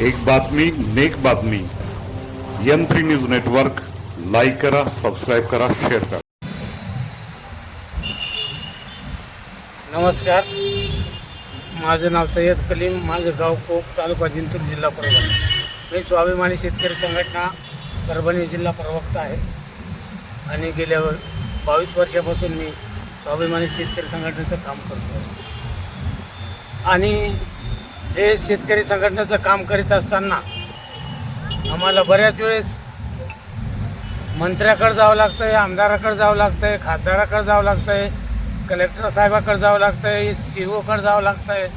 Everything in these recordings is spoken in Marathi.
एक बातमी नेक बातमी. M three news network like करा सबस्क्राईब करा शेअर करा. नमस्कार. माझं नाव सय्यद कलीम माझं गाव कोप तालुका जिंतूर जिल्हा परभणी. मी स्वाभिमानी शेतकरी संघटना परभणी जिल्हा प्रवक्ता आहे. आणि गेल्या बावीस वर्षापासून मी स्वाभिमानी शेतकरी संघटनेचं काम करतो आहे आणि हे शेतकरी संघटनेचं काम करीत असताना आम्हाला बऱ्याच वेळेस मंत्र्याकडे जावं लागतं आहे आमदाराकडे जावं लागतं आहे खासदाराकडे जावं लागतं आहे कलेक्टर साहेबाकडे जावं लागतं आहे सी ओकडे जावं लागतं आहे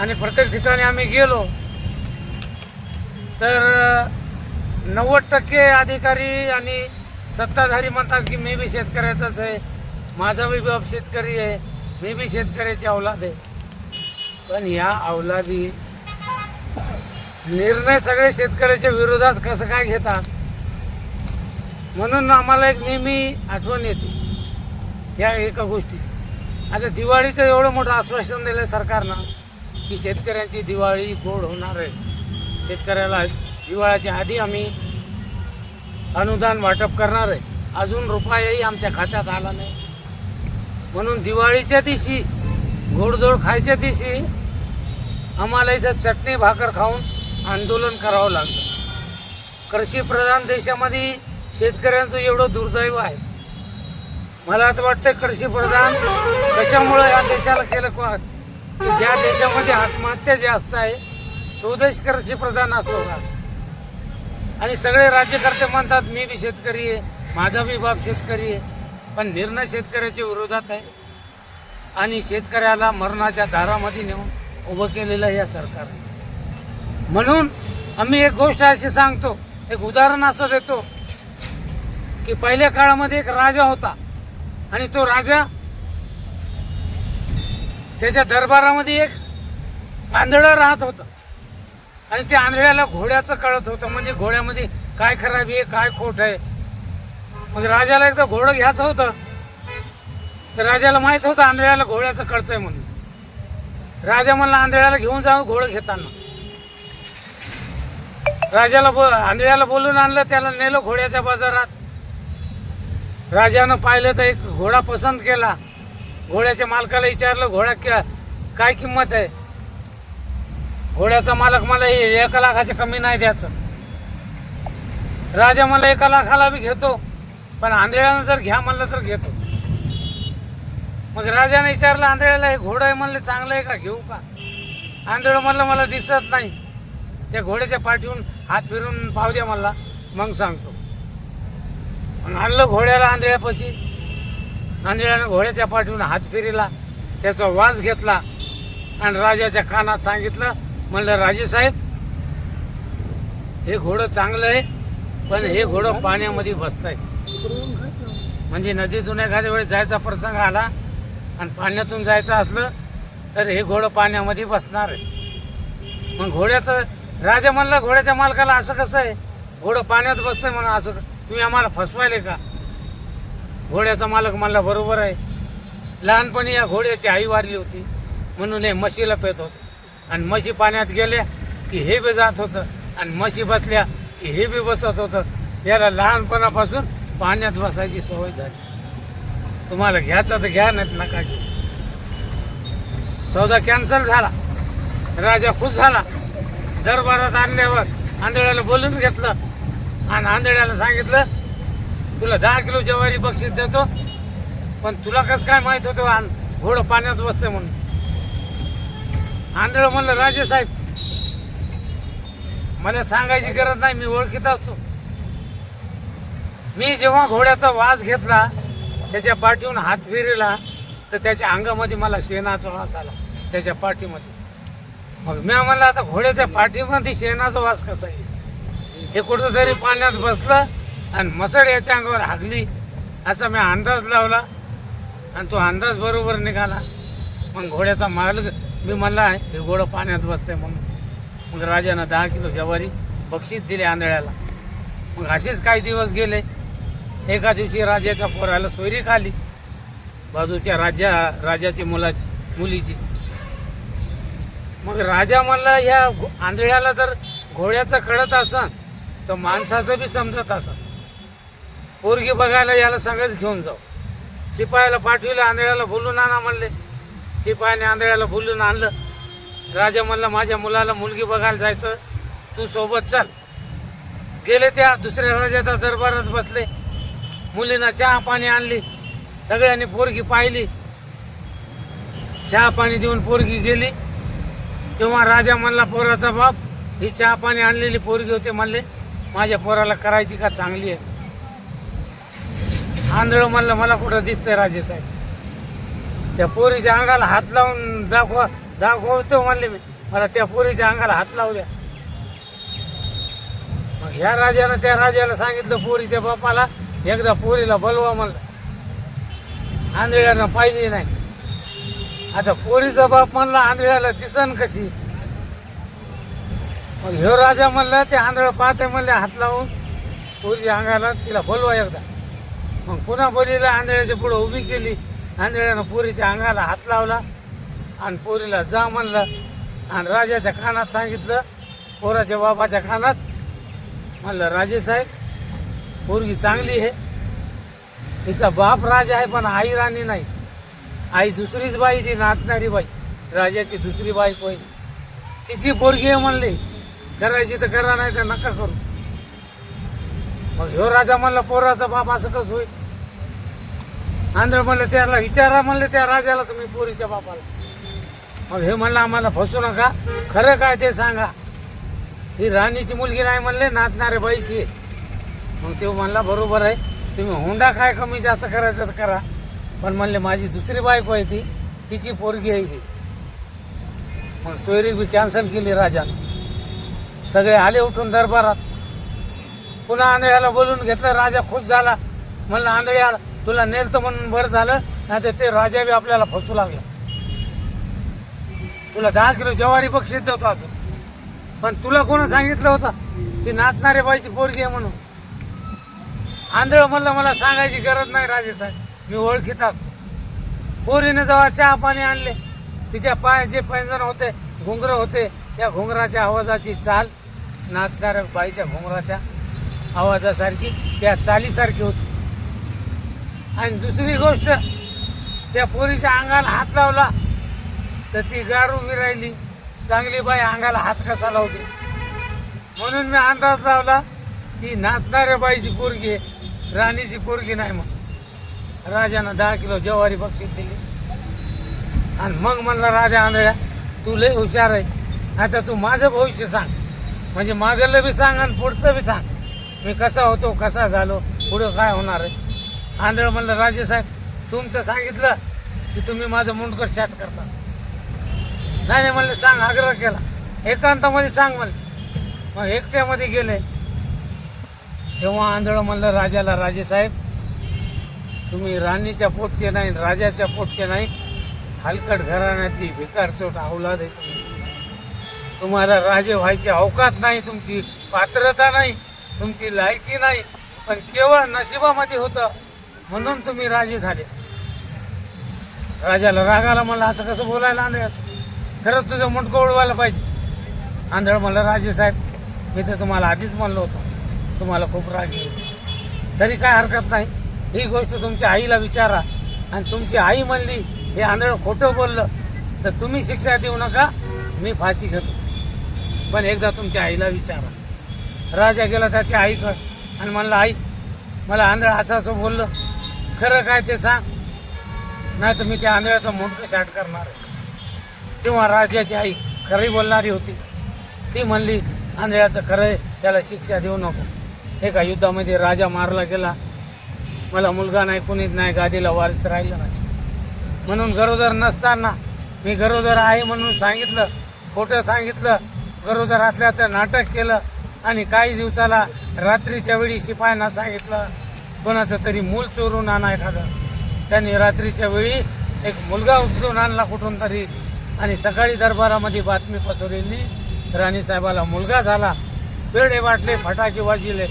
आणि प्रत्येक ठिकाणी आम्ही गेलो तर नव्वद टक्के अधिकारी आणि सत्ताधारी म्हणतात की मी बी शेतकऱ्याचाच आहे माझा बी बाप शेतकरी आहे मी बी शेतकऱ्याची अवलाद आहे. पण या अवलादी निर्णय सगळे शेतकऱ्याच्या विरोधात कसं काय घेतात? म्हणून आम्हाला एक नेहमी आठवण येते या एका गोष्टी आता दिवाळीचं एवढं मोठं आश्वासन दिलं सरकारनं की शेतकऱ्यांची दिवाळी गोड होणार आहे. शेतकऱ्याला दिवाळ्याच्या आधी आम्ही अनुदान वाटप करणार आहे. अजून रुपयाही आमच्या खात्यात आला नाही. म्हणून दिवाळीच्या दिवशी गोडधोड खायच्या दिवशी आम्हाला इथं चटणी भाकर खाऊन आंदोलन करावं लागलं. कृषीप्रधान देशामध्ये शेतकऱ्यांचं एवढं दुर्दैव आहे. मला आता वाटतं कृषीप्रधान कशामुळं या देशाला केलं का की ज्या देशामध्ये आत्महत्या जास्त आहे तो देश कृषीप्रधान असतो का? आणि सगळे राज्यकर्ते म्हणतात मी बी शेतकरी आहे माझा बी बाप शेतकरी आहे. पण निर्णय शेतकऱ्याच्या विरोधात आहे. आणि शेतकऱ्याला मरणाच्या दारामध्ये नेऊन उभं केलेलं या सरकारने म्हणून आम्ही एक गोष्ट अशी सांगतो एक उदाहरण असं देतो की पहिल्या काळामध्ये एक राजा होता आणि तो राजा त्याच्या दरबारामध्ये एक आंधळं राहत होतं. आणि त्या आंधळ्याला घोड्याचं कळत होतं म्हणजे घोड्यामध्ये काय खराबी आहे काय खोट आहे. मग राजाला एकदा घोडं घ्यायचं होतं तर राजाला माहीत होतं आंधळ्याला घोड्याचं कळतंय म्हणून. राजा म्हणला आंधळ्याला घेऊन जाऊ घोडं घेताना. राजाला ब आंधळ्याला बोलून आणलं त्याला नेलं घोड्याच्या बाजारात. राजानं पाहिलं तर एक घोडा पसंत केला. घोड्याच्या मालकाला विचारलं घोडा क्या- काय किंमत आहे? घोड्याचा मालक मला हे एका लाखाच्या कमी नाही द्यायचं. राजा मला एका लाखाला बी घेतो पण आंधळ्यानं जर घ्या म्हणलं तर घेतो. मग राजाने विचारलं आंधळ्याला हे घोडं आहे म्हणलं चांगलं आहे का? घेऊ का? आंधळ म्हणलं मला दिसत नाही. त्या घोड्याच्या पाठीहून हात फिरून पाहू द्या मला मग सांगतो. मग आणलं घोड्याला आंधळ्यापाशी. आंधळ्यानं घोड्याच्या पाठीहून हात फिरिला त्याचा वास घेतला आणि राजाच्या कानात सांगितलं म्हणलं राजेसाहेब हे घोडं चांगलं आहे पण हे घोडं पाण्यामध्ये बसतंय. म्हणजे नदीतून एखाद्या वेळेस जायचा प्रसंग आला आणि पाण्यातून जायचं असलं तर हे घोडं पाण्यामध्ये बसणार आहे. मग घोड्याचं राजा म्हणला घोड्याच्या मालकाला असं कसं आहे? घोडं पाण्यात बसतंय म्हणून असं तुम्ही आम्हाला फसवायले का? घोड्याचा मालक म्हणला बरोबर आहे. लहानपणी या घोड्याची आई वारली होती. म्हणून हे म्हशीला पेत होतं. आणि म्हशी पाण्यात गेल्या की हे बी जात होतं. आणि म्हशी बसल्या की हे बी बसत होतं. याला लहानपणापासून पाण्यात बसायची सवय झाली. तुम्हाला घ्यायचं तर घ्या नाही नका घेऊ. सौदा कॅन्सल झाला. राजा खुश झाला. दरबारात आणल्यावर आंधळ्याला बोलून घेतलं. आणि आंधळ्याला सांगितलं तुला दहा किलो ज्वारी बक्षीस देतो पण तुला कसं काय माहीत होतं आणि घोडं पाण्यात बसतं म्हणून. आंधळ म्हणलं राजे साहेब मला सांगायची गरज नाही मी ओळखीत असतो. मी जेव्हा घोड्याचा वास घेतला त्याच्या पाठीहून हात फिरला तर त्याच्या अंगामध्ये मला शेणाचा वास आला. त्याच्या पाठीमध्ये. मग मी म्हणलं आता घोड्याच्या पाठीमध्ये शेणाचा वास कसा आहे हे कुठंतरी पाण्यात बसलं आणि मसड याच्या अंगावर हागली असा मी अंदाज लावला आणि तो अंदाज बरोबर निघाला. मग घोड्याचा मालक मी म्हणला हे घोडं पाण्यात बसतंय म्हणून. मग राजानं दहा किलो ज्वारी बक्षीस दिले आंधळ्याला. मग असेच काही दिवस गेले. एका दिवशी राजाच्या पोराला सोयरी खाली. बाजूच्या राजा राजाची मुलाची मुलीची. मग राजा म्हणला ह्या आंधळ्याला जर घोड्याचं कळत असन तर माणसाचं बी समजत असं पोरगी बघायला याला सगळंच घेऊन जाऊ. शिपायाला पाठविलं आंधळ्याला बोलून आणा म्हणले. शिपायाने आंधळ्याला बोलून आणलं. राजा म्हणला माझ्या मुलाला मुलगी बघायला जायचं. तू सोबत चाल. गेले त्या दुसऱ्या राजाच्या दरबारात बसले. मुलीनं चहा पाणी आणली. सगळ्यांनी पोरगी पाहिली. चहा पाणी देऊन पोरगी गेली. तेव्हा राजा म्हणला पोराचा बाप ही चहा पाणी आणलेली पोरगी होते. म्हणले माझ्या पोराला करायची का? चांगली आहे. आंधळ म्हणलं मला कुठं दिसतंय राजेसाहेब त्या पोरीच्या अंगाला हात लावून दाखवा दाखवतो म्हणले मी. मला त्या पोरीच्या अंगाला हात लावल्या मग ह्या राजानं त्या राजाला सांगितलं पोरीच्या बापाला एकदा पोरीला बोलवा म्हणलं. आंधळ्यानं पाहिली नाही. आता पोरीचा बाप म्हणला आंधळ्याला दिसन कशी? मग ह्यो राजा म्हणला ते आंधळ पाहते म्हणले हात लावून. पोरीच्या अंगाला तिला बोलवा एकदा. मग पुन्हा बोलीला आंधळ्याच्या पुढं उभी केली. आंधळ्यानं पोरीच्या अंगाला हात लावला आणि पोरीला जा म्हणलं. आणि राजाच्या कानात सांगितलं पोराच्या बाबाच्या कानात. म्हणलं राजे साहेब पोरगी चांगली आहे. तिचा बाप राजा आहे पण आई राणी नाही. आई दुसरीच बाई ती नाचणारी बाई. राजाची दुसरी बाई पहिली तिची पोरगी आहे म्हणली. करायची तर करा नाही तर नका करू. मग ह्यो राजा म्हणला पोराचा बाप असं कसं होईल? आंध्र म्हणलं त्याला विचारा म्हणले त्या राजाला तुम्ही पोरीच्या बापाला. मग हे म्हणलं आम्हाला फसू नका. खरं काय ते सांगा. ही राणीची मुलगी नाही म्हणले नाचणाऱ्या बाईची आहे. मग ते म्हणला बरोबर आहे. तुम्ही हुंडा काय कमी जास्त करायचं करा. पण म्हणले माझी दुसरी बायको आहे ती. तिची पोरगी आहे ही. मग सोयरी बी कॅन्सल केली राजानं. सगळे आले उठून दरबारात. पुन्हा आंधळ्याला बोलून घेतलं राजा खुश झाला. म्हणलं आंधळ्या तुला नेलतं म्हणून बरं झालं नाही ते राजा बी आपल्याला फसू लागला. तुला दहा किलो जवारी बक्षीस देतो अजून. पण तुला कोण सांगितलं होतं? ती नाचणारे बाईची पोरगी आहे म्हणून. आंधळ म्हणलं मला सांगायची गरज नाही राजे साहेब. मी ओळखीत असतो. पोरीने जेव्हा चहा पाणी आणले तिच्या पाय जे पैंजण होते घुंगर होते त्या घुंगराच्या आवाजाची चाल नाचणाऱ्या बाईच्या घुंगराच्या आवाजासारखी त्या चालीसारखी होती. आणि दुसरी गोष्ट त्या पोरीच्या अंगाला हात लावला तर ती गार उभी राहिली. चांगली बाई अंगाला हात कसा लावते? म्हणून मी अंदाज लावला ती नाचणाऱ्या बाईची पोरगी आहे राणीची पोरगी नाही मग राजानं दहा किलो ज्वारी बक्षीस दिली. आणि मग म्हणला राजा आंधळ्या तू लय हुशार आहे. आता तू माझं भविष्य सांग. म्हणजे मागेलं बी सांग आणि पुढचं बी सांग. मी कसा होतो कसा झालो पुढं काय होणार आहे? आंधळ म्हणलं राजे साहेब तुमचं सांगितलं की तुम्ही माझं मुंडकर शाट करता. नाही नाही म्हणले सांग आग्रह केला. एकांतामध्ये सांग म्हणले. मग एकट्यामध्ये गेले. तेव्हा आंधळं म्हणलं राजाला राजेसाहेब तुम्ही राणीच्या पोटचे नाही राजाच्या पोटचे नाही. हलकट घराण्यातली भिकारचोट अवलाद आहे तुम्ही. तुम्हाला राजे व्हायची अवकात नाही तुमची पात्रता नाही तुमची लायकी नाही पण केवळ नशिबामध्ये होतं. म्हणून तुम्ही राजे झाले. राजाला रागाला म्हणलं असं कसं बोलायला आंधळ्यात खरंच तुझं मुंडकं उडवायला पाहिजे. आंधळ म्हणलं राजे साहेब मी तर तुम्हाला आधीच म्हणलो होतो. तुम्हाला खूप राग येईल. तरी काय हरकत नाही. ही गोष्ट तुमच्या आईला विचारा. आणि तुमची आई म्हणली हे आंधळ खोटं बोललं तर तुम्ही शिक्षा देऊ नका मी फाशी घेतो. पण एकदा तुमच्या आईला विचारा. राजा गेला त्याच्या आईकडं आणि म्हणलं आई मला आंधळ असं असं बोललं. खरं काय ते सांग. नाही तर मी त्या आंधळ्याचं मोठं शाट करणार तेव्हा राजाची आई खरी बोलणारी होती. ती म्हणली आंधळ्याचं खरं आहे त्याला शिक्षा देऊ नको. एका युद्धामध्ये राजा मारला गेला. मला मुलगा नाही कुणीच नाही गादीला वारीच राहिलं नाही. म्हणून गरोदर नसताना मी गरोदर आहे म्हणून सांगितलं खोटं सांगितलं गरोदर असल्याचं नाटक केलं आणि काही दिवसाला रात्रीच्या वेळी शिपायांना सांगितलं कोणाचं तरी मूल चोरून आणा एखादं. त्यांनी रात्रीच्या वेळी एक मुलगा उचलून आणला कुठून तरी आणि सकाळी दरबारामध्ये बातमी पसरवली. राणीसाहेबाला मुलगा झाला. पेढे वाटले फटाके वाजिले.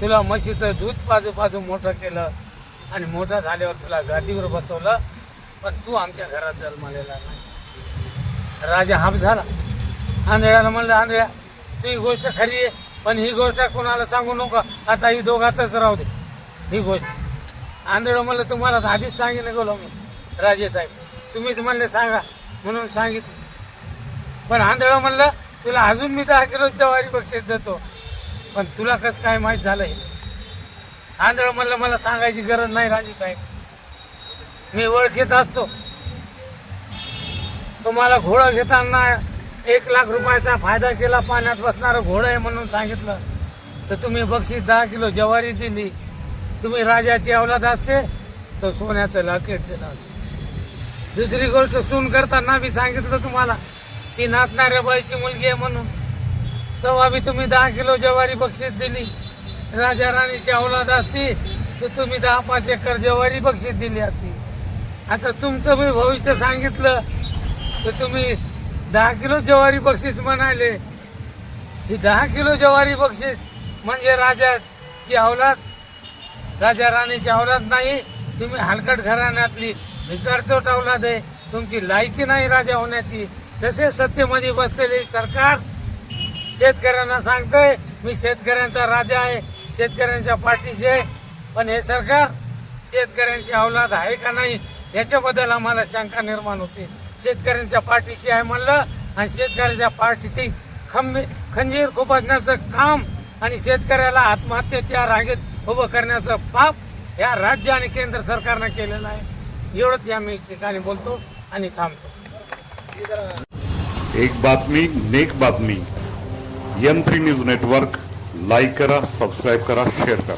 तुला म्हशीचं दूध पाजू पाजू मोठं केलं आणि मोठं झाल्यावर तुला गादीवर बसवलं पण तू आमच्या घरात जन्मलेला नाही. राजा हाफ झाला. आंधळ्याला म्हणलं आंधळ्या तू ही गोष्ट खरी आहे पण ही गोष्ट कोणाला सांगू नका आता ही दोघातच राहू दे. ही गोष्ट. आंधळ म्हणलं तुम्हाला तर आधीच सांगितलं गेलो मी. राजे साहेब तुम्हीच म्हणले सांगा म्हणून सांगितलं. पण आंधळ म्हणलं तुला अजून मी दहा किलो जवारी बक्षीस देतो. पण तुला कसं काय माहीत झालं हे आंधळ म्हणलं मला सांगायची गरज नाही राजे साहेब. मी ओळखीत असतो. तुम्हाला घोडं घेताना एक लाख रुपयाचा फायदा केला पाण्यात बसणारं घोडं आहे म्हणून सांगितलं. तर तुम्ही बक्षीस दहा किलो ज्वारी दिली. तुम्ही राजाची अवलाद असते तर सोन्याचं लॉकेट दिलं असतं. दुसरी गोष्ट सून करताना बी सांगितलं तुम्हाला ती नाचणाऱ्या बाईची मुलगी आहे म्हणून. तेव्हा बी तुम्ही दहा किलो ज्वारी बक्षीस दिली. राजा राणीची औलाद असती तर तुम्ही दहा पाच एकर ज्वारी बक्षीस दिली असती. आता तुमचं मी भविष्य सांगितलं तर तुम्ही दहा किलो ज्वारी बक्षीस म्हणाले. ही दहा किलो ज्वारी बक्षीस म्हणजे राजाची औलाद. राजा राणीची औलाद नाही तुम्ही हलकट घराण्यातली भिकारचोट औलाद आहे. तुमची लायकी नाही राजा होण्याची. तसे सत्तेमध्ये बसलेले सरकार शेतकऱ्यांना सांगतोय मी शेतकऱ्यांचा राजा आहे शेतकऱ्यांच्या पाठीशी आहे. पण हे सरकार शेतकऱ्यांची अवलाद आहे का नाही याच्याबद्दल आम्हाला शंका निर्माण होते. शेतकऱ्यांच्या पाठीशी आहे म्हणलं आणि शेतकऱ्याच्या पाठीशी खंबी खंजीर खुपसण्याचं काम आणि शेतकऱ्याला आत्महत्येच्या रागेत उभं करण्याचं पाप या राज्य आणि केंद्र सरकारनं केलेलं आहे. एवढंच या मी ठिकाणी बोलतो आणि थांबतो. एक बातमी नेक बातमी. M three news network like करा सबस्क्राईब करा शेअर करा.